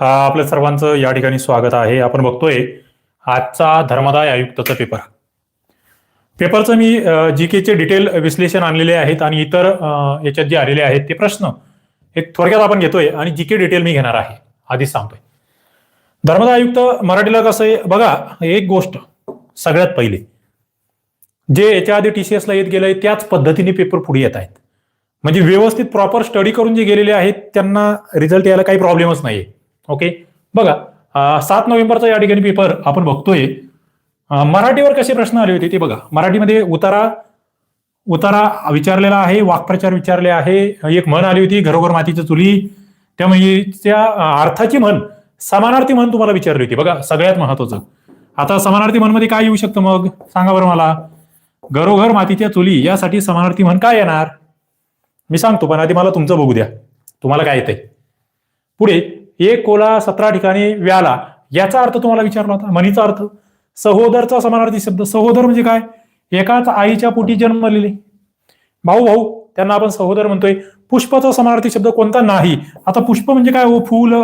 आपल्या सर्वांचं या ठिकाणी स्वागत आहे. आपण बघतोय आजचा धर्मदाय आयुक्ताचा पेपर पेपरचं मी जी केचे डिटेल विश्लेषण आणलेले आहेत आणि इतर याच्यात जे आलेले आहेत ते प्रश्न एक थोडक्यात आपण घेतोय आणि जी के डिटेल मी घेणार आहे. आधीच सांगतोय. धर्मदाय आयुक्त मराठीला कसं आहे? बघा एक गोष्ट सगळ्यात पहिली. जे याच्या आधी टीसीएस ला येत गेलंय त्याच पद्धतीने पेपर पुढे येत आहेत. म्हणजे व्यवस्थित प्रॉपर स्टडी करून जे गेलेले आहेत त्यांना रिझल्ट यायला काही प्रॉब्लेमच नाहीये. ओके बघा सात नोव्हेंबरचा या ठिकाणी पेपर आपण बघतोय. मराठीवर कसे प्रश्न आले होते ते बघा. मराठीमध्ये उतारा उतारा विचारलेला आहे वाक्प्रचार विचारले आहे. एक म्हण आली होती घरोघर मातीच्या चुली. त्या म्हणजेच्या अर्थाची म्हण समानार्थी म्हण तुम्हाला विचारली होती. बघा सगळ्यात महत्वाचं आता समानार्थी म्हणमध्ये काय येऊ शकतं मग? सांगा बरं मला. घरोघर मातीच्या चुली यासाठी समानार्थी म्हण काय येणार? मी सांगतो पण आधी मला तुमचं बघू द्या. तुम्हाला काय येतंय? पुढे एक कोला सतरा ठिकाणी व्याला. याचा अर्थ तुम्हाला विचारला होता म्हणीचा अर्थ. सहोदरचा समानार्थी शब्द. सहोदर म्हणजे काय? एकाच आईच्या पोटी जन्मलेले भाऊ भाऊ त्यांना आपण सहोदर म्हणतोय. पुष्पाचा समानार्थी शब्द कोणता? नाही. आता पुष्प म्हणजे काय? हो फुल.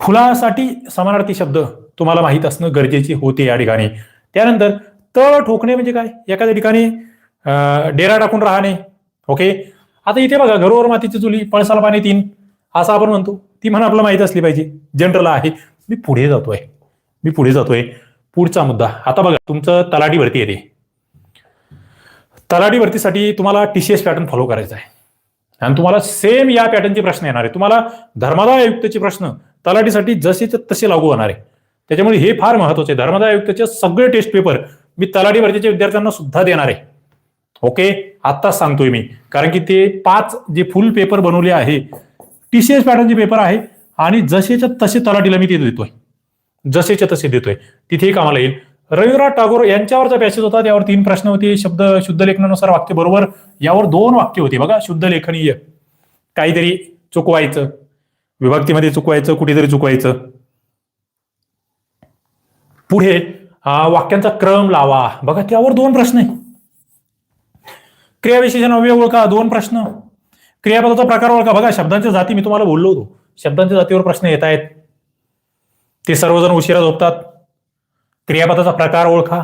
फुलासाठी समानार्थी शब्द तुम्हाला माहीत असणं गरजेचे होते या ठिकाणी. त्यानंतर तळ ठोकणे म्हणजे काय? एखाद्या ठिकाणी डेरा टाकून राहणे. ओके? आता इथे बघा घरोवर मातीची चुली पळसाला पाणी तीन. असं आपण म्हणतो. ती म्हण आपल्याला माहीत असली पाहिजे. जनरल आहे. मी पुढे जातोय. मी पुढे जातोय. पुढचा मुद्दा. आता बघा तुमचं तलाठी भरती येते तलाठी भरतीसाठी तुम्हाला टीसीएस पॅटर्न फॉलो करायचा आहे. आणि तुम्हाला सेम या पॅटर्नचे प्रश्न येणार आहे तुम्हाला धर्मादाय आयुक्ताचे प्रश्न तलाठीसाठी जसे तसे लागू होणार आहे. त्याच्यामुळे हे फार महत्त्वाचे आहे. धर्मदाय आयुक्ताचे सगळे टेस्ट पेपर मी तलाठी भरतीच्या विद्यार्थ्यांना सुद्धा देणार आहे. ओके आत्ताच सांगतोय मी. कारण की ते पाच जे फुल पेपर बनवले आहे टी सी एस पॅटर्नचे पेपर आहे आणि जसेच्या तसे तलाटीला मी ते देतोय. जसेच्या तसे देतोय. तिथेही कामाला येईल. रविराज टागोर यांच्यावरचा पॅसेज होता त्यावर तीन प्रश्न होते. शब्द शुद्ध लेखनानुसार वाक्य बरोबर यावर दोन वाक्य होती. बघा शुद्ध लेखनीय. काहीतरी चुकवायचं. विभक्तीमध्ये चुकवायचं कुठेतरी चुकवायचं. पुढे वाक्यांचा क्रम लावा. बघा त्यावर दोन प्रश्न आहे क्रियाविशेषण अवयव ओळखा दोन प्रश्न. क्रियापदाचा प्रकार ओळखा. बघा शब्दांच्या जाती मी तुम्हाला बोललो होतो. शब्दांच्या जातीवर प्रश्न येत आहेत. ते सर्वजण उशिरा झोपतात. क्रियापदाचा प्रकार ओळखा.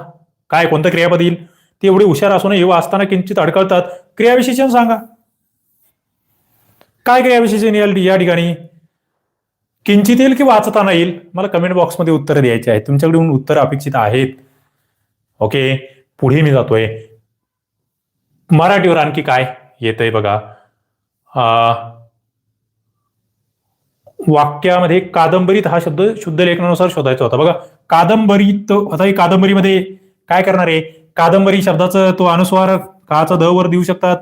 काय कोणतं क्रियापद येईल? ते एवढे हुशार असून हे वाचताना किंचित अडकळतात. क्रियाविशेषण सांगा. काय क्रियाविशेषण येईल या ठिकाणी? किंचित येईल की वाचताना येईल? मला कमेंट बॉक्समध्ये उत्तर द्यायचे आहेत. तुमच्याकडून उत्तर अपेक्षित आहेत. ओके पुढे मी जातोय. मराठीवर आणखी काय येतंय बघा? वाक्यामध्ये कादंबरीत हा शब्द शुद्ध लेखनानुसार शोधायचा होता. बघा कादंबरीत आता ही कादंबरीमध्ये काय करणार आहे? कादंबरी शब्दाचं तो अनुस्वार काचा द वर देऊ शकतात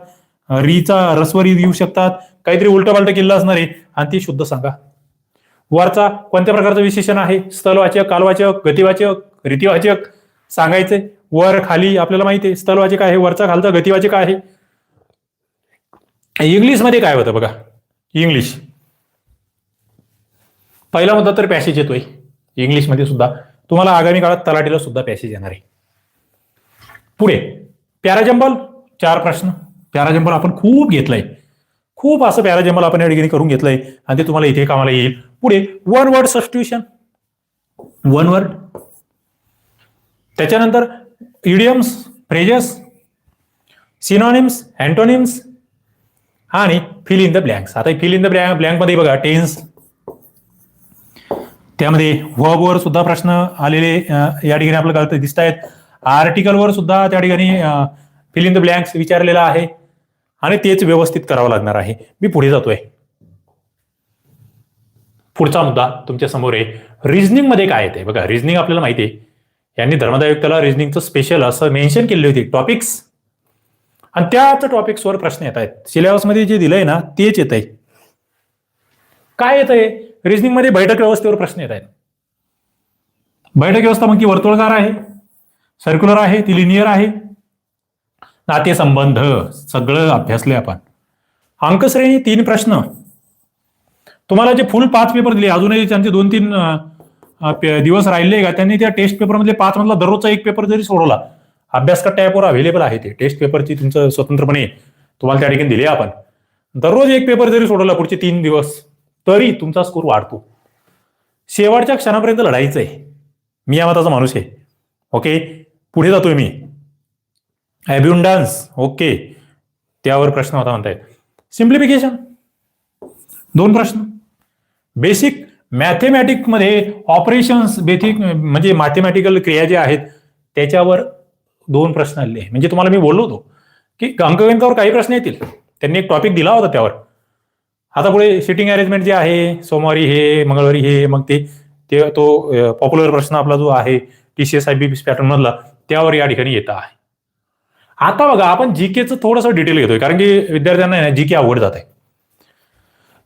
रीचा रस्वरी देऊ शकतात काहीतरी उलट पालट केलं असणार आहे आणि ती शुद्ध सांगा. वरचा कोणत्या प्रकारचं विशेषण आहे? स्थलवाचक कालवाचक गतिवाचक रीतिवाचक सांगायचे वर खाली आपल्याला माहिती आहे स्थलवाचक आहे वरचा खालचा गतिवाचक आहे. इंग्लिशमध्ये काय होतं बघा? इंग्लिश. पहिला मुद्दा तर पॅसेज येतोय. इंग्लिशमध्ये सुद्धा. तुम्हाला आगामी काळात तलाठीला सुद्धा पॅसेज येणार आहे. पुढे. पॅराजंबल चार प्रश्न. पॅराजंबल आपण खूप घेतलंय. खूप असं पॅराजंबल आपण या ठिकाणी करून घेतलंय आणि ते तुम्हाला इथे कामाला येईल. पुढे one word substitution one word त्याच्यानंतर इडियम्स फ्रेजेस सिनॉनिम्स अँटोनिम्स आणि फिल इन द ब्लँक्स आता फिल इन द ब्लँक ब्लँकमध्ये बघा टेन्स त्यामध्ये वर्बवर सुद्धा प्रश्न आलेले या ठिकाणी आपल्याला दिसत आहेत. आर्टिकलवर सुद्धा त्या ठिकाणी फिल इन द ब्लँक्स विचारलेला आहे. आणि तेच व्यवस्थित करावं लागणार आहे. मी पुढे जातोय. पुढचा मुद्दा तुमच्यासमोर आहे. रिझनिंगमध्ये काय येते बघा रिझनिंग आपल्याला माहिती आहे. यांनी धर्मदायुक्ताला रिझनिंगचं स्पेशल असं मेन्शन केले होते. टॉपिक्स आणि त्याच टॉपिक्सवर प्रश्न येत आहेत. सिलेबसमध्ये जे दिलंय ना तेच येत आहे काय येत आहे रिझनिंगमध्ये बैठक व्यवस्थेवर प्रश्न येत आहेत. बैठक व्यवस्था म्हणजे मग ती वर्तुळकार आहे सर्क्युलर आहे ती लिनियर आहे. नातेसंबंध सगळं अभ्यासले आपण. अंकश्रेणी तीन प्रश्न. तुम्हाला जे फुल पाच पेपर दिले अजूनही त्यांचे दोन तीन दिवस राहिले का? त्यांनी त्या टेस्ट पेपरमधले पाच मधला दररोजचा एक पेपर जरी सोडवला अभ्यास ॲपवर अवेलेबल आहे ते. टेस्ट पेपरची तुमचं स्वतंत्रपणे तुम्हाला त्या ठिकाणी दिले आपण. दररोज एक पेपर जरी सोडवला पुढचे तीन दिवस तरी तुमचा स्कोर वाढतो. शेवटच्या क्षणापर्यंत लढायचं आहे मी या मताचा माणूस आहे. ओके पुढे जातोय मी. ॲब्युंडन्स ओके त्यावर प्रश्न होता म्हणताय सिम्प्लिफिकेशन दोन प्रश्न. बेसिक मॅथेमॅटिकमध्ये ऑपरेशन्स बेसिक म्हणजे मॅथेमॅटिकल क्रिया ज्या आहेत त्याच्यावर दोन प्रश्न आले म्हणजे तुम्हाला मी बोललो होतो की अंकगणितावर काही प्रश्न येतील. त्यांनी एक टॉपिक दिला होता त्यावर. आता पुढे सिटिंग अरेंजमेंट जे आहे सोमवारी हे मंगळवारी हे मग ते ते तो पॉप्युलर प्रश्न आपला जो आहे T C S I B pattern मधला त्यावर या ठिकाणी येत आहे. आता बघा आपण जीकेचं थोडंसं डिटेल घेतोय कारण की विद्यार्थ्यांना जी के आवड जात आहे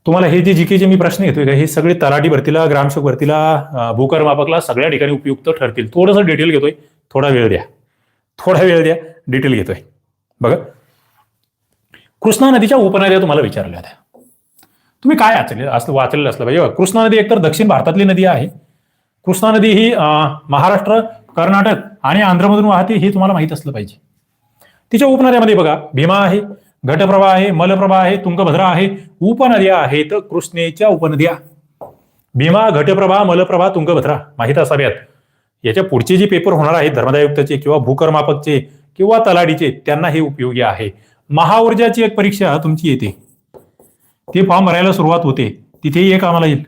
तुम्हाला हे जे जीकेचे मी प्रश्न घेतोय का हे सगळे तलाठी भरतीला ग्रामसेवक भरतीला भूकर मापकला सगळ्या ठिकाणी उपयुक्त ठरतील. थोडंसं डिटेल घेतोय थोडा वेळ द्या. थोडा वेळ द्या डिटेल घेतोय. बघा. कृष्णा नदीच्या उपनद्या तुम्हाला विचारल्या होत्या. तुम्ही काय वाचले असं वाचलेलं असलं पाहिजे. बघा, कृष्णा नदी एकतर दक्षिण भारतातली नदी आहे. कृष्णा नदी ही महाराष्ट्र कर्नाटक आणि आंध्रमधून वाहते हे तुम्हाला माहीत असलं पाहिजे. तिच्या उपनद्यामध्ये बघा भीमा आहे घटप्रभा आहे मलप्रभा आहे तुंगभद्रा आहे उपनद्या आहेत कृष्णेच्या उपनद्या. भीमा घटप्रभा मलप्रभा तुंगभद्रा माहीत असाव्यात याच्या पुढचे जे पेपर होणार आहेत धर्मदायुक्तचे किंवा भूकर्मापकचे किंवा तलाडीचे त्यांना हे उपयोगी आहे. महाऊर्जाची एक परीक्षा तुमची येते. ते फॉर्म भरायला सुरुवात होते. तिथेही एक आम्हाला येईल.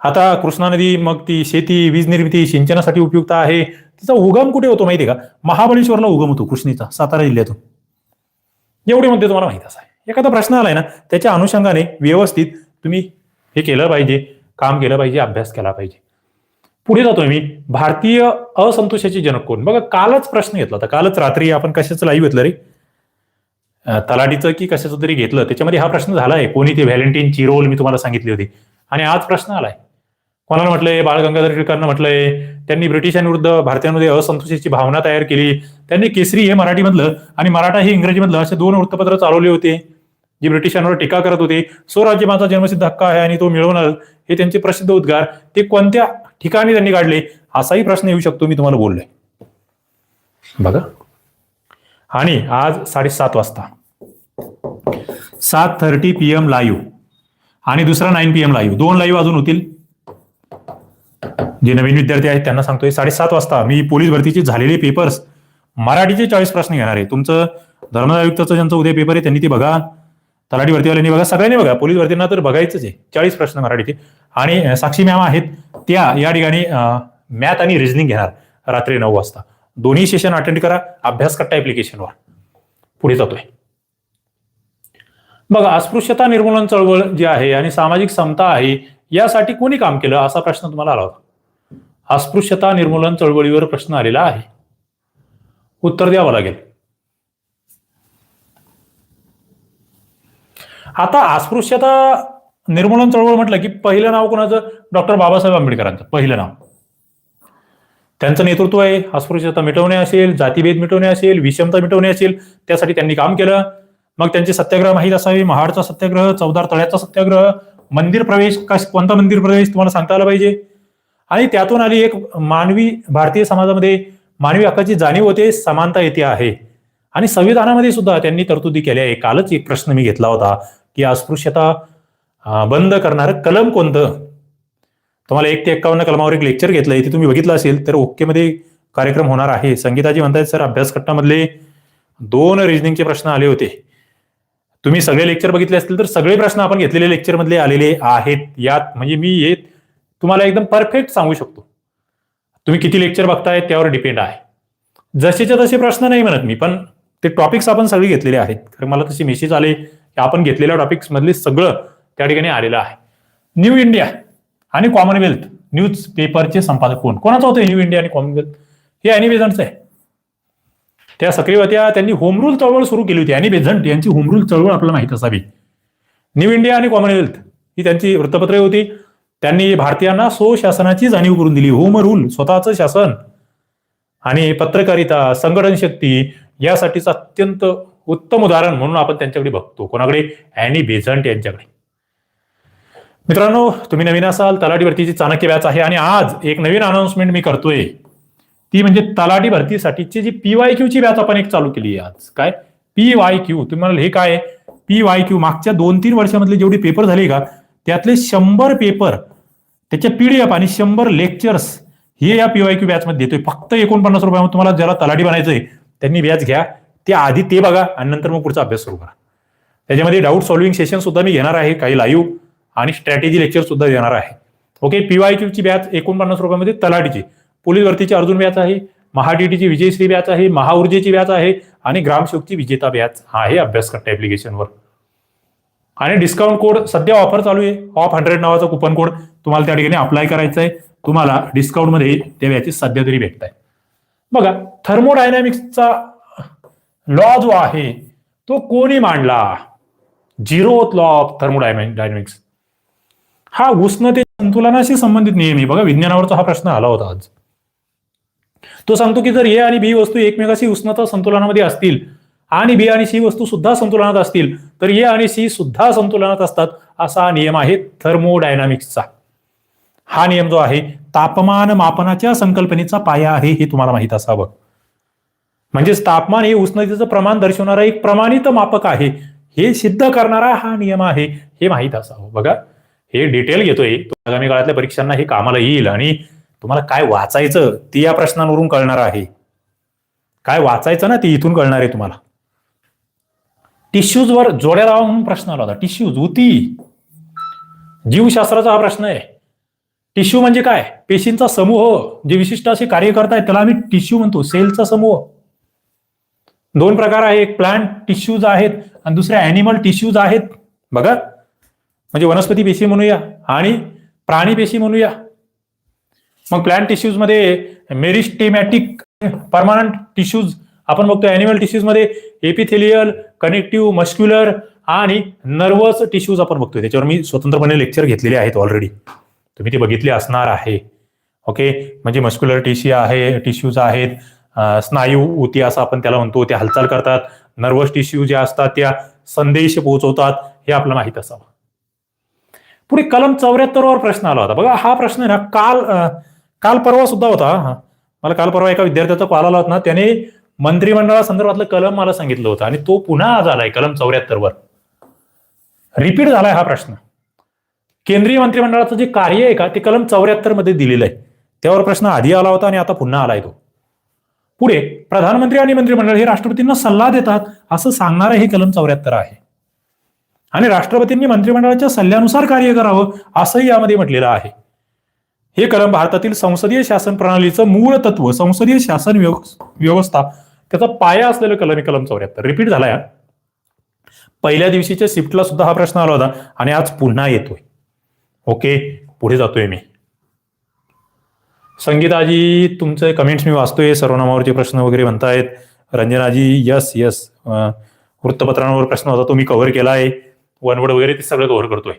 आता कृष्णा नदी मग ती शेती वीज निर्मिती सिंचनासाठी उपयुक्त आहे. तिचा उगम कुठे होतो माहिती आहे का? महाबळेश्वरला उगम होतो कृष्णेचा सातारा जिल्ह्यातून. एवढे मुद्दे तुम्हाला माहीत असा एखादा प्रश्न आलाय ना त्याच्या अनुषंगाने व्यवस्थित तुम्ही हे केलं पाहिजे काम केलं पाहिजे अभ्यास केला पाहिजे. पुढे जातोय मी. भारतीय असंतोषाचे जनक कोण? बघा कालच प्रश्न घेतला होता. कालच रात्री आपण कशाचं लाईव्ह घेतलं रे? तलाठीचं की कशाचं तरी घेतलं. त्याच्यामध्ये हा प्रश्न झाला आहे कोणी ते व्हॅलेंटाईन चिरोल मी तुम्हाला सांगितली होती. आणि आज प्रश्न आलाय. कोणाला म्हटलंय? बाळ गंगाधर टिळकांना म्हटलंय. त्यांनी ब्रिटिशांविरुद्ध भारतीयांमध्ये असंतोषाची भावना तयार केली. त्यांनी केसरी हे मराठीमधलं आणि मराठा हे इंग्रजीमधलं असे दोन वृत्तपत्र चालवले होते जी ब्रिटिशांवर टीका करत होते. स्वराज्य माझा जन्मसिद्ध हक्क आहे आणि तो मिळवणार हे त्यांचे प्रसिद्ध उद्गार. ते कोणत्या ठिकाणी त्यांनी काढले असाही प्रश्न येऊ शकतो मी तुम्हाला बोललोय. बघा. आणि आज साडेसात वाजता. सात थर्टी पी एम लाईव्ह आणि दुसरा नाईन पी एम लाईव्ह दोन लाईव्ह अजून होतील. जे नवीन विद्यार्थी आहेत त्यांना सांगतोय साडेसात वाजता मी पोलीस भरतीचे झालेले पेपर्स मराठीचे चाळीस प्रश्न घेणार आहे. तुमचं धर्मदायुक्ताचं ज्यांचं उद्या पेपर आहे त्यांनी ते बघा. तलाठी भरतीवाल्यांनी बघा सगळ्यांनी बघा. पोलीस भरतींना तर बघायचंच आहे. चाळीस प्रश्न मराठीचे आणि साक्षी मॅम आहेत. त्या या ठिकाणी मॅथ आणि रिझनिंग घेणार रात्री नऊ वाजता. दोन्ही सेशन अटेंड करा. अभ्यास कट्टा ऍप्लिकेशनवर पुढे जातोय. बघा अस्पृश्यता निर्मूलन चळवळ जी आहे आणि सामाजिक समता आहे यासाठी कोणी काम केलं? असा प्रश्न तुम्हाला आला होता. अस्पृश्यता निर्मूलन चळवळीवर प्रश्न आलेला आहे. उत्तर द्यावं लागेल. आता अस्पृश्यता निर्मूलन चळवळ म्हटलं की पहिलं नाव कोणाचं? डॉक्टर बाबासाहेब आंबेडकरांचं पहिलं नाव. त्यांचं नेतृत्व आहे अस्पृश्यता मिटवणे असेल जातीभेद मिटवणे असेल विषमता मिटवणे असेल त्यासाठी त्यांनी काम केलं. मग त्यांचे सत्याग्रह माहीत असावे महाडचा सत्याग्रह चौदार तळ्याचा सत्याग्रह मंदिर प्रवेश कश कोणता मंदिर प्रवेश तुम्हाला सांगता आला पाहिजे? आणि त्यातून आली एक मानवी भारतीय समाजामध्ये मानवी हक्काची जाणीव होते समानता येते आहे. आणि संविधानामध्ये सुद्धा त्यांनी तरतुदी केल्या आहे. कालच एक प्रश्न मी घेतला होता. की अस्पृश्यता बंद करणारं कलम कोणतं? तुम्हाला एक ते एक्कावन्न कलमावर एक लेक्चर घेतलंय ते तुम्ही बघितलं असेल तर ओकेमध्ये कार्यक्रम होणार आहे. संगीताजी म्हणतायत सर अभ्यासकट्टामधले दोन रिजनिंगचे प्रश्न आले होते. तुम्ही सगळे लेक्चर बघितले असतील तर सगळे प्रश्न आपण घेतलेले लेक्चर मधले आलेले आहेत. यात म्हणजे मी हे तुम्हाला एकदम परफेक्ट सांगू शकतो. तुम्ही किती लेक्चर बघताय त्यावर डिपेंड आहे. जसेच्या तसे प्रश्न नाही म्हणत मी पण ते टॉपिक्स आपण सगळे घेतलेले आहेत. कारण मला तसे मेसेज आले आपण घेतलेल्या टॉपिक्स मधले सगळं त्या ठिकाणी आलेलं आहे. न्यू इंडिया आणि कॉमनवेल्थ न्यूज पेपरचे संपादक कोण? कोणाचं होतं न्यू इंडिया आणि कॉमनवेल्थ हे अॅनी बेझंटचं आहे. त्या सक्रिय होत्या त्यांनी होमरूल चळवळ सुरू केली होती. अॅनी बेझंट यांची होमरूल चळवळ आपल्याला माहीत असावी. न्यू इंडिया आणि कॉमनवेल्थ ही त्यांची वृत्तपत्रे होती. त्यांनी भारतीयांना स्वशासनाची जाणीव करून दिली. होम रूल स्वतःचं शासन आणि पत्रकारिता संघटन शक्ती यासाठीचा अत्यंत उत्तम उदाहरण म्हणून आपण त्यांच्याकडे बघतो. कोणाकडे? अॅनी बेझंट यांच्याकडे. मित्रांनो तुम्ही नवीन असाल तलाठी भरतीची चाणक्य व्याच आहे आणि आज एक नवीन अनाउन्समेंट मी करतोय. ती म्हणजे तलाठी भरतीसाठीची जी पी वाय क्यू ची आपण एक चालू केली आहे आज. काय? P Y Q. तुम्ही म्हणाल हे काय पी वाय क्यू. मागच्या दोन तीन वर्षामधले जेवढे पेपर झाले का त्यातले शंभर पेपर त्याचे पीडीएफ आणि शंभर लेक्चर्स हे या पीवाय व्याच मध्ये देतोय. फक्त एकोणपन्नास रुपयामध्ये तुम्हाला ज्याला तलाठी बनायचंय त्यांनी व्याज घ्या. ते आधी ते बघा आणि नंतर मग पुढचा अभ्यास सुरू करा. त्याच्यामध्ये डाऊट सॉल्व्हिंग सेशन सुद्धा मी घेणार आहे काही लाईव्ह आणि स्ट्रॅटेजी लेक्चर सुद्धा देणार आहे. ओके पीवाय ची बॅच एकोणपन्नास रुपयामध्ये तलाटीची पोलीस भरतीची अर्जुन बॅच आहे महाडीटीची विजयश्री बॅच आहे महाऊर्जेची बॅच आहे आणि ग्रामशोकची विजेता बॅच आहे अभ्यास करता ऍप्लिकेशनवर आणि डिस्काउंट कोड सध्या ऑफर चालू आहे. ऑफ हंड्रेड नावाचा कुपन कोड तुम्हाला त्या ठिकाणी अप्लाय करायचा आहे. तुम्हाला डिस्काउंटमध्ये त्या बॅचेस सध्या तरी भेटत आहे बघा थर्मोडायनॅमिक्सचा लॉ जो आहे तो कोणी मांडला? झिरो लॉ ऑफ थर्मोडायनॅमिक्स हा उष्णते संतुलनाशी संबंधित नियम आहे. बघा विज्ञानावरचा हा प्रश्न आला होता आज. तो सांगतो की जर ए आणि बी वस्तू एकमेकाशी उष्णता संतुलनामध्ये असतील आणि बी आणि सी वस्तू सुद्धा संतुलनात असतील तर ए आणि सी सुद्धा संतुलनात असतात असा नियम आहे थर्मोडायनामिक्सचा. हा नियम जो आहे तापमान मापनाच्या संकल्पनेचा पाया आहे हे तुम्हाला माहीत असावं. म्हणजेच तापमान हे उष्णतेचं प्रमाण दर्शवणारा एक प्रमाणित मापक आहे. हे सिद्ध करणारा हा नियम आहे. हे माहीत असावं. बघा हे डिटेल घेतोय. आगामी काळातल्या परीक्षांना हे कामाला येईल आणि तुम्हाला काय वाचायचं ते या प्रश्नांवरून कळणार आहे. काय वाचायचं ना ते इथून कळणार आहे तुम्हाला. टिश्यूजवर जोड्या लावा म्हणून प्रश्न आला होता. टिश्यूज उती जीवशास्त्राचा हा प्रश्न आहे. टिश्यू म्हणजे काय? पेशींचा समूह. जे विशिष्ट असे कार्य करतायत त्याला आम्ही टिश्यू म्हणतो. सेलचा समूह. दोन प्रकार आहे. एक प्लांट टिश्यूज आहेत आणि दुसरे अॅनिमल टिश्यूज आहेत. बघा. म्हणजे वनस्पती पेशी म्हणूया आणि प्राणी पेशी म्हणूया. मग प्लांट टिश्यूजमध्ये मेरिस्टेमॅटिक परमानंट टिश्यूज आपण बघतो अॅनिमल टिश्यूजमध्ये एपिथेलियल कनेक्टिव्ह मस्क्युलर आणि नर्वस टिश्यूज आपण बघतोय. त्याच्यावर मी स्वतंत्रपणे लेक्चर घेतलेले आहेत ऑलरेडी तुम्ही ते बघितले असणार आहे. ओके म्हणजे मस्क्युलर टिश्यू आहे टिश्यूज आहेत स्नायू उती असं आपण त्याला म्हणतो. ते हालचाल करतात. नर्वस टिश्यू ज्या असतात त्या संदेश पोहोचवतात. हे आपल्याला माहीत असावं. पुढे कलम चौऱ्याहत्तर वर प्रश्न आला होता. बघा हा प्रश्न आहे ना काल काल परवा सुद्धा होता. मला काल परवा एका विद्यार्थ्याचा कॉल आला होता ना. त्याने मंत्रिमंडळासंदर्भातलं कलम मला सांगितलं होतं. आणि तो पुन्हा आज आलाय कलम चौऱ्याहत्तर वर रिपीट झालाय हा प्रश्न. केंद्रीय मंत्रिमंडळाचं जे कार्य आहे का ते कलम चौऱ्याहत्तरमध्ये दिलेलं आहे. त्यावर प्रश्न आधी आला होता आणि आता पुन्हा आलाय तो. पुढे प्रधानमंत्री आणि मंत्रिमंडळ हे राष्ट्रपतींना सल्ला देतात असं सांगणारं हे कलम चौऱ्याहत्तर आहे. आणि राष्ट्रपतींनी मंत्रिमंडळाच्या सल्ल्यानुसार कार्य करावं असंही यामध्ये म्हटलेलं आहे. हे कलम भारतातील संसदीय शासन प्रणालीचं मूळ तत्व संसदीय शासन व्यव- व्यवस्था त्याचा पाया असलेलं कलम आहे कलम चौऱ्याहत्तर. रिपीट झाला या. पहिल्या दिवशीच्या शिफ्टला सुद्धा हा प्रश्न आला होता आणि आज पुन्हा येतोय. ओके पुढे जातोय मी. संगीताजी तुमचे कमेंट्स मी वाचतोय. सर्वनामावरचे प्रश्न वगैरे म्हणतायत. रंजनाजी यस यस वृत्तपत्रांवर प्रश्न होता तो मी कव्हर केला आहे वनवड वगैरे ते सगळं कव्हर करतोय.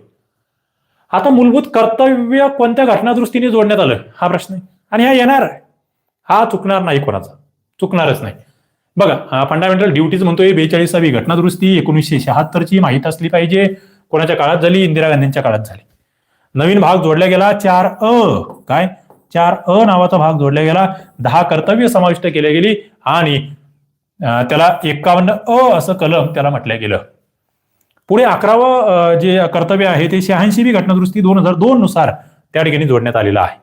आता मूलभूत कर्तव्य कोणत्या घटनादृष्टीने जोडण्यात आलं? हा प्रश्न आहे. आणि हा येणार आहे. हा चुकणार नाही कोणाचा. चुकणारच नाही. बघा फंडामेंटल ड्युटीज म्हणतोय बेचाळीसावी घटनादुरुस्ती एकोणीसशे शहात्तरची माहीत असली पाहिजे. कोणाच्या काळात झाली? इंदिरा गांधींच्या काळात झाली. नवीन भाग जोडला गेला चार अ. काय? चार अ नावाचा भाग जोडला गेला. दहा कर्तव्य समाविष्ट केले गेली आणि त्याला एकावन्न अ असं कलम त्याला म्हटलं गेलं. पुढे अकरावं जे कर्तव्य आहे ते शहाऐंशी बी घटनादुरुस्ती दोन हजार दोन नुसार त्या ठिकाणी जोडण्यात आलेलं आहे.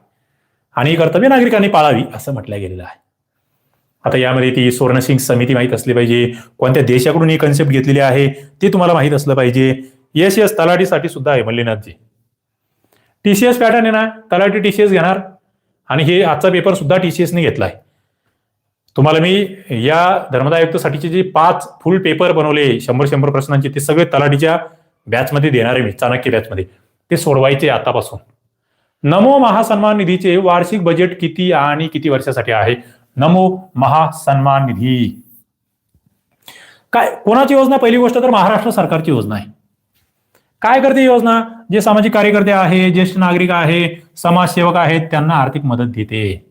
आणि ही कर्तव्य नागरिकांनी पाळावी असं म्हटलं गेलेलं आहे. आता यामध्ये ती सुवर्णसिंग समिती माहीत असली पाहिजे. कोणत्या देशाकडून ही कन्सेप्ट घेतलेली आहे ते तुम्हाला माहीत असलं पाहिजे. येस येस तलाठीसाठी सुद्धा आहे मल्लीनाथजी. टीसीएस पॅटर्न आहे ना? तलाठी टीसीएस घेणार. आणि हे आजचा पेपर सुद्धा टीसीएसने घेतला आहे तुम्हाला मी या धर्मदाय आयुक्तसाठीचे जे पाच फुल पेपर बनवले शंभर शंभर प्रश्नांचे ते सगळे तलाठीच्या बॅचमध्ये देणार आहे मी चाणक्य बॅचमध्ये ते सोडवायचे आतापासून. नमो महासन्मान निधीचे वार्षिक बजेट किती आणि किती वर्षासाठी आहे? नमो महासन्मान निधी. काय कोणाची योजना? पहिली गोष्ट तर महाराष्ट्र सरकारची योजना आहे. काय करते ही योजना? जे सामाजिक कार्यकर्ते आहे ज्येष्ठ नागरिक आहे समाजसेवक आहेत त्यांना आर्थिक मदत देते.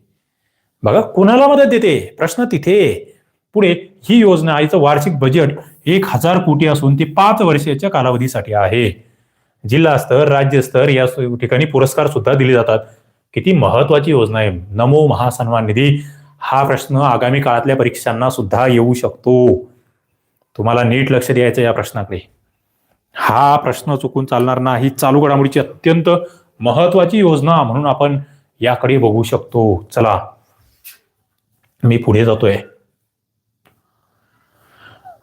बघा कोणाला मदत देते? प्रश्न तिथे. पुढे ही योजना आईचं वार्षिक बजेट एक हजार कोटी असून ती पाच वर्षाच्या कालावधीसाठी आहे. जिल्हा स्तर या ठिकाणी पुरस्कार सुद्धा दिले जातात. किती महत्वाची योजना आहे. नमो महासन्मान निधी. हा प्रश्न आगामी काळातल्या परीक्षांना सुद्धा येऊ शकतो. तुम्हाला नीट लक्ष द्यायचं या प्रश्नाकडे. हा प्रश्न चुकून चालणार नाही. चालू घडामोडीची अत्यंत महत्वाची योजना म्हणून आपण याकडे बघू शकतो. चला मी पुढे जातोय.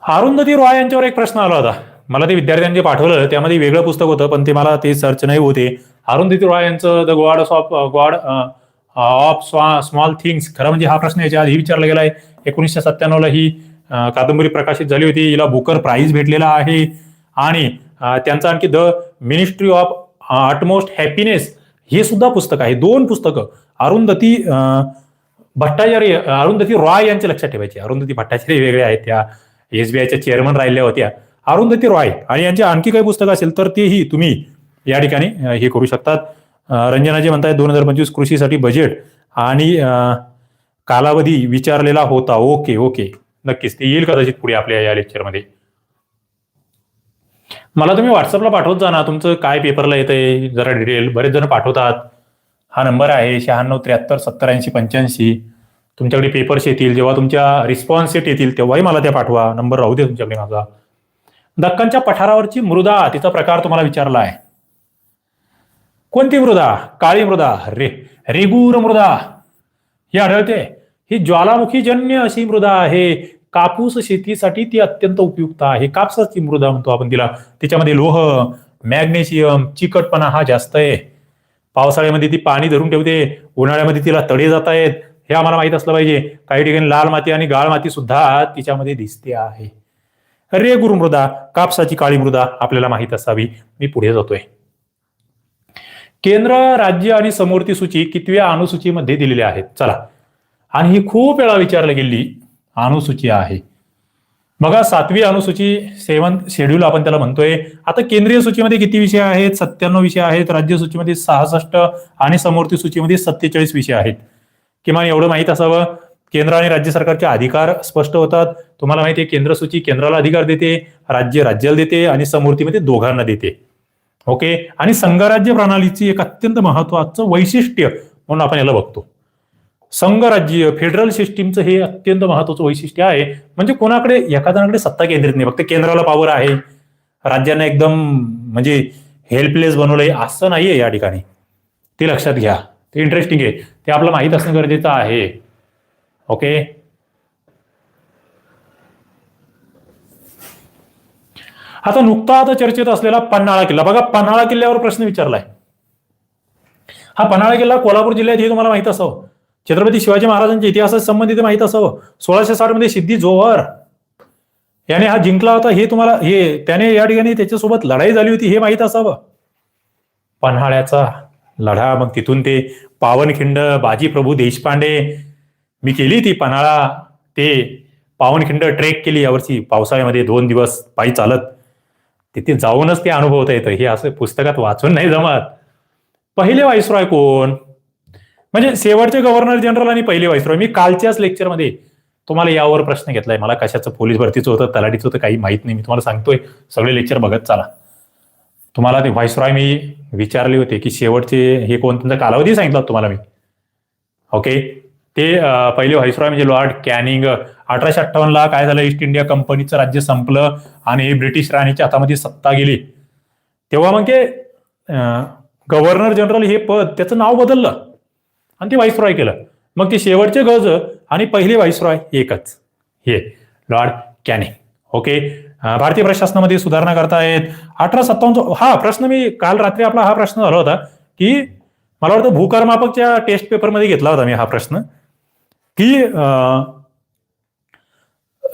अरुंधती रॉय यांच्यावर एक प्रश्न आला होता. मला ते विद्यार्थ्यांनी पाठवलं त्यामध्ये वेगळं पुस्तक होतं पण ते मला ते सर्च नाही होते. अरुंधती रॉय यांचं the god of god of small things खरं म्हणजे हा प्रश्न याच्या आधी विचारला गेला आहे एकोणीसशे सत्त्याण्णवला ही uh, कादंबरी प्रकाशित झाली होती. हिला बुकर प्राईज भेटलेला आहे. आणि त्यांचं आणखी the ministry of utmost happiness हे सुद्धा पुस्तक आहे. दोन पुस्तकं. अरुंधती भट्टाचार्य अरुंधती रॉय यांचे लक्षात ठेवायचे. अरुंधती भट्टाचार्य वेगळे आहेत त्या. एसबीआयच्या चेअरमन राहिल्या होत्या. अरुंधती रॉय आणि यांची आणखी काही पुस्तकं असेल तर तेही तुम्ही या ठिकाणी हे करू शकतात. रंजनाजी म्हणताय दोन हजार पंचवीस कृषीसाठी बजेट आणि कालावधी विचारलेला होता. Okay okay. नक्कीच. ते येईल कदाचित पुढे आपल्या या लेक्चरमध्ये मला तुम्ही व्हॉट्सअपला पाठवत जा ना. तुमचं काय पेपरला येतंय जरा डिटेल बरेच जण पाठवतात. हा नंबर आहे शहाण्णव त्र्याहत्तर सत्तर ऐंशी पंच्याऐंशी. तुमच्याकडे पेपर्स येतील. जेव्हा तुमच्या रिस्पॉन्स सेट येतील तेव्हाही मला त्या पाठवा. नंबर राहू दे तुमच्याकडे माझा. दक्कनच्या पठारावरची मृदा तिचा प्रकार तुम्हाला विचारला आहे. कोणती मृदा? काळी मृदा. रे रेगूर मृदा. ही आढळते. ही ज्वालामुखीजन्य अशी मृदा आहे. कापूस शेतीसाठी ती अत्यंत उपयुक्त आहे. कापसाची मृदा म्हणतो आपण तिला. त्याच्यामध्ये लोह मॅग्नेशियम चिकटपणा हा जास्त आहे. पावसाळ्यामध्ये ती पाणी धरून ठेवते. उन्हाळ्यामध्ये तिला तडे जात आहेत. हे आम्हाला माहीत असलं पाहिजे. काही ठिकाणी लाल माती आणि गाळ माती सुद्धा तिच्यामध्ये दिसते आहे. रेगुर मृदा कापसाची काळी मृदा आपल्याला माहीत असावी. मी पुढे जातोय. केंद्र राज्य आणि समोरती सूची कितव्या अनुसूचीमध्ये दिलेल्या आहेत? चला. आणि ही खूप वेळा विचारली गेली. अनुसूची आहे. बघा सातवी अनुसूची सेवन शेड्यूल आपण त्याला म्हणतोय. आता केंद्रीय सूचीमध्ये किती विषय आहेत? सत्त्याण्णव विषय आहेत. राज्य सूचीमध्ये सहासष्ट आणि समोरती सूचीमध्ये सत्तेचाळीस विषय आहेत. किमान एवढं माहीत असावं. केंद्र आणि राज्य सरकारचे अधिकार स्पष्ट होतात. तुम्हाला माहिती आहे केंद्र सूची केंद्राला अधिकार देते राज्य राज्याला देते आणि समोरतीमध्ये दोघांना देते. ओके? आणि संघराज्य प्रणालीची एक अत्यंत महत्वाचं वैशिष्ट्य म्हणून आपण याला बघतो. संघराज्य फेडरल सिस्टीमचं हे अत्यंत महत्वाचं वैशिष्ट्य आहे. म्हणजे कोणाकडे एखाद्याकडे सत्ता केंद्रित नाही. फक्त केंद्राला पॉवर आहे. राज्यांना एकदम म्हणजे हेल्पलेस बनवलंय असं नाहीये या ठिकाणी. ते लक्षात घ्या. ते इंटरेस्टिंग आहे. ते आपलं माहीत असणं गरजेचं आहे. ओके आता नुकता आता चर्चेत असलेला पन्हाळा किल्ला. बघा पन्हाळा किल्ल्यावर प्रश्न विचारलाय. हा पन्हाळा किल्ला कोल्हापूर जिल्ह्यात हे तुम्हाला माहीत असावं. छत्रपती शिवाजी महाराजांच्या इतिहासाशी संबंधित माहीत असावं. सोळाशे साठमध्ये सिद्धी जोहर याने हा जिंकला होता. हे तुम्हाला हे त्याने या ठिकाणी त्याच्यासोबत लढाई झाली होती हे माहीत असावं. पन्हाळ्याचा लढा मग तिथून ते पावनखिंड बाजी प्रभू देशपांडे. मी केली ती पन्हाळा. ते पावनखिंड ट्रेक केली यावर्षी. पावसाळ्यामध्ये दोन दिवस पायी चालत. तिथे जाऊनच ते अनुभवता येतं. हे असं पुस्तकात वाचून नाही जमत. पहिले व्हाईसरॉय कोण? म्हणजे शेवटचे गव्हर्नर जनरल आणि पहिले व्हायसरॉय मी कालच्याच लेक्चरमध्ये तुम्हाला यावर प्रश्न घेतलाय. मला कशाचं पोलीस भरतीचं होतं तलाठीचं होतं काही माहीत नाही. मी तुम्हाला सांगतोय. सगळे लेक्चर बघत चाला. तुम्हाला ते व्हायसरॉय मी विचारले होते की शेवटचे हे कोण? त्यांचा कालावधी सांगितला होता तुम्हाला मी. ओके ते पहिले व्हायसरॉय म्हणजे लॉर्ड कॅनिंग. अठराशे अठ्ठावन्नला काय झालं? ईस्ट इंडिया कंपनीचं राज्य संपलं आणि ब्रिटिश राणीच्या हातामध्ये सत्ता गेली. तेव्हा मग ते गव्हर्नर जनरल हे पद त्याचं नाव बदललं. आणि ते व्हाईसरॉय केलं. मग ते शेवटचे गज आणि पहिले व्हाईसरॉय एकच. हे लॉर्ड कॅनिंग. ओके? भारतीय प्रशासनामध्ये सुधारणा करतायत. अठरा सत्तावन्न हा प्रश्न मी काल रात्री आपला हा प्रश्न झाला होता की मला वाटतं भूकारमापकच्या टेस्ट पेपरमध्ये घेतला होता मी हा प्रश्न. की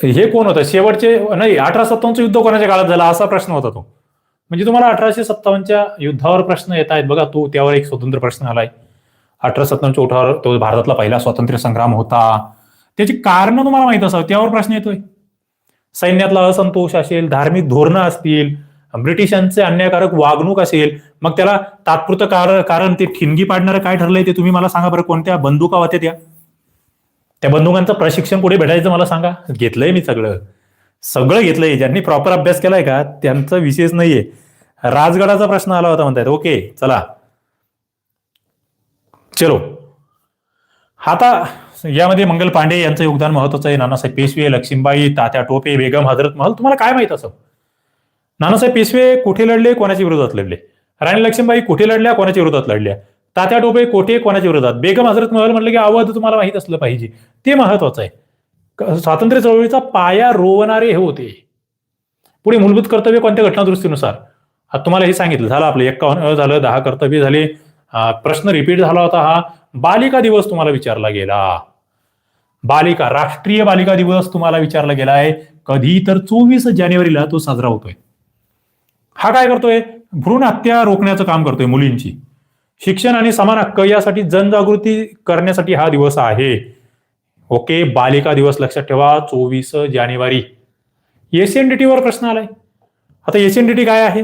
हे कोण होतं? शेवटचे नाही अठरा सत्तावन्नचं युद्ध कोणाच्या काळात झालं असा प्रश्न होता तो. म्हणजे तुम्हाला अठराशे सत्तावन्नच्या युद्धावर प्रश्न येत आहेत बघा तो त्यावर एक स्वतंत्र प्रश्न आलाय. अठरा सत्तावन्नच्या उठावर तो भारतातला पहिला स्वातंत्र्य संग्राम होता. त्याची कारण तुम्हाला माहीत असावं त्यावर प्रश्न येतोय. सैन्यातला असंतोष असेल धार्मिक धोरणं असतील ब्रिटिशांचे अन्यायकारक वागणूक असेल मग त्याला तात्पुरतं कार कारण ते ठिणगी पाडणारं काय ठरलंय ते तुम्ही मला सांगा बरं कोणत्या बंदुका होत्या त्या? त्या बंदुकांचं प्रशिक्षण कुठे भेटायचं मला सांगा. घेतलंय मी सगळं. सगळं घेतलंय. ज्यांनी प्रॉपर अभ्यास केलाय का त्यांचा विशेष नाहीये. राजगडाचा प्रश्न आला होता म्हणतात ओके चला. चलो. आता यामध्ये मंगल पांडे यांचं योगदान महत्वाचं आहे. नानासाहेब पेशवे लक्ष्मीबाई तात्या टोपे बेगम हजरत महल तुम्हाला काय माहीत असं? नानासाहेब पेशवे कुठे लढले कोणाच्या विरोधात लढले? राणी लक्ष्मीबाई कुठे लढल्या कोणाच्या विरोधात लढल्या? तात्या टोपे कोठे कोणाच्या विरोधात? बेगम हजरत महल म्हटलं की अवध तुम्हाला माहीत असलं पाहिजे. ते महत्वाचं आहे. स्वातंत्र्य चळवळीचा पाया रोवणारे हे होते. पुढे मूलभूत कर्तव्य कोणत्या घटनादृष्टीनुसार आता तुम्हाला हे सांगितलं. झालं आपलं एक्कावन्न अ झालं दहा कर्तव्य झाले. प्रश्न रिपीट झाला होता हा. बालिका दिवस तुम्हाला विचारला गेला. बालिका राष्ट्रीय बालिका दिवस तुम्हाला विचारला गेला आहे. कधी तर चोवीस जानेवारीला तो साजरा होतोय. हा काय करतोय? भ्रूण हत्या रोखण्याचं काम करतोय मुलींची. शिक्षण आणि समान हक्क यासाठी जनजागृती करण्यासाठी हा दिवस आहे. ओके बालिका दिवस लक्षात ठेवा. चोवीस जानेवारी. एसएनडीटी वर प्रश्न आलाय. आता एसएनडीटी काय आहे?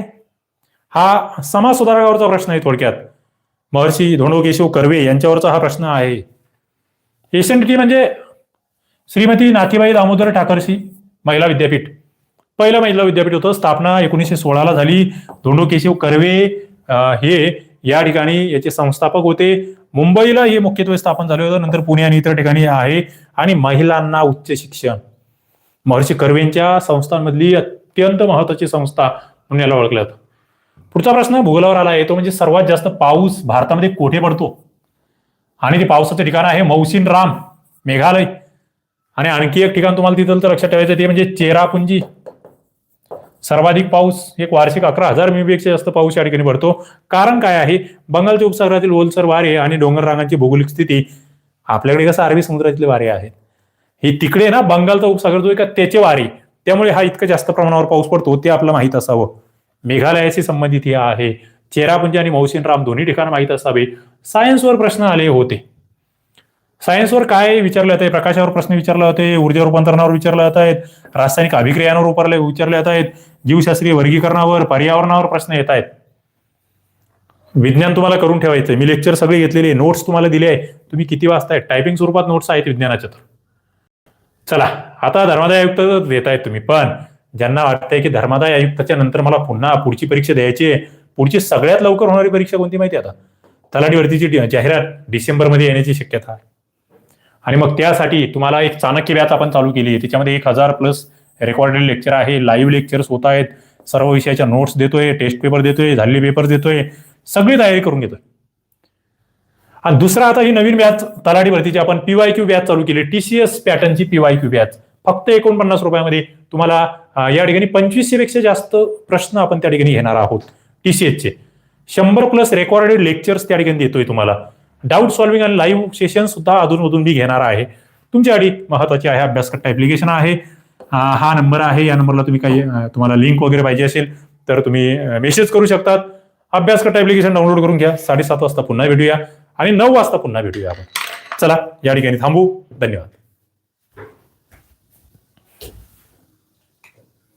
हा समाज सुधारकावरचा प्रश्न आहे थोडक्यात. महर्षी धोंडोकेशव कर्वे यांच्यावरचा हा प्रश्न आहे. एसएनडीटी म्हणजे श्रीमती नाथीबाई दामोदर ठाकरसी महिला विद्यापीठ. पहिलं महिला विद्यापीठ होतं. स्थापना एकोणीसशे सोळाला झाली. धोंडोकेशव कर्वे हे या ठिकाणी याचे संस्थापक होते. मुंबईला हे मुख्यत्वे स्थापन झाले होतं. नंतर पुणे आणि इतर ठिकाणी आहे. आणि महिलांना उच्च शिक्षण. महर्षी कर्वेंच्या संस्थांमधली अत्यंत महत्वाची संस्था म्हणून याला ओळखलं जातं पुढचा प्रश्न भूगोलावर आला आहे तो म्हणजे सर्वात जास्त पाऊस भारतामध्ये कोठे पडतो? आणि ते पावसाचं ठिकाण आहे मौसिन राम मेघालय. आणि आणखी एक ठिकाण तुम्हाला तिथं तर लक्षात ठेवायचं ते म्हणजे चेरापुंजी. सर्वाधिक पाऊस एक वार्षिक अकरा हजार मिमीपेक्षा जास्त पाऊस या ठिकाणी पडतो. कारण काय आहे? बंगालच्या उपसागरातील ओलसर वारे आणि डोंगर रांगांची भौगोलिक स्थिती आपल्याकडे कसं अरबी समुद्रातले वारे आहेत? हे तिकडे ना बंगालचा उपसागर जो आहे का त्याचे वारे. त्यामुळे हा इतकं जास्त प्रमाणावर पाऊस पडतो ते आपलं माहीत असावं. मेघालयाशी संबंधित हे आहे. चेरापुंजी म्हणजे आणि मौसिन राम दोन्ही ठिकाण माहीत असावे. सायन्सवर प्रश्न आले होते. सायन्सवर काय विचारले जाते प्रकाशावर प्रश्न विचारले जाते ऊर्जा रूपांतरणावर विचारले जात आहेत रासायनिक अभिक्रियांवर उपारले विचारले जात आहेत जीवशास्त्रीय वर्गीकरणावर पर्यावरणावर प्रश्न येत आहेत. विज्ञान तुम्हाला करून ठेवायचं मी लेक्चर सगळे घेतलेले नोट्स तुम्हाला दिले आहे. तुम्ही किती वाचताय? टायपिंग स्वरूपात नोट्स आहेत विज्ञानाच्या तर. चला आता धर्मादाय आयुक्त देत आहेत तुम्ही. पण ज्यांना वाटतंय की धर्मादाय आयुक्ताच्या नंतर मला पुन्हा पुढची परीक्षा द्यायची आहे पुढची सगळ्यात लवकर होणारी परीक्षा कोणती माहिती आता? तलाठी भरतीची जाहिरात डिसेंबरमध्ये येण्याची शक्यता. आहे आणि मग त्यासाठी तुम्हाला एक चाणक्य बॅच आपण चालू केली आहे. त्याच्यामध्ये एक हजार प्लस रेकॉर्डेड लेक्चर आहे लाईव्ह लेक्चर्स होत आहेत. सर्व विषयाच्या नोट्स देतोय टेस्ट पेपर देतोय झालेले पेपर देतोय. सगळी तयारी करून घेतोय. आणि दुसरा आता ही नवीन व्याज तलाठी भरतीची आपण पीवाय क्यू व्याज चालू केली. टीसीएस पॅटर्नची पीवाय क्यू व्याज फक्त एकोणपन्नास रुपयामध्ये. तुम्हाला या ठिकाणी पंचवीसशेपेक्षा जास्त प्रश्न आपण त्या ठिकाणी घेणार आहोत. टीसीएसचे शंभर प्लस रेकॉर्डेड लेक्चर्स त्या ठिकाणी देतोय तुम्हाला. डाऊट सॉल्व्हिंग आणि लाईव्ह सेशन सुद्धा अधूनमधून मी घेणार आहे. तुमच्यासाठी महत्वाची आहे अभ्यासकट्टा ऍप्लिकेशन आहे. हा नंबर आहे. या नंबरला तुम्ही काही तुम्हाला लिंक वगैरे पाहिजे असेल तर तुम्ही मेसेज करू शकतात. अभ्यासकट्टा ऍप्लिकेशन डाउनलोड करून घ्या. साडेसात वाजता पुन्हा भेटूया. आणि नऊ वाजता पुन्हा भेटूया आपण. चला या ठिकाणी थांबू. धन्यवाद.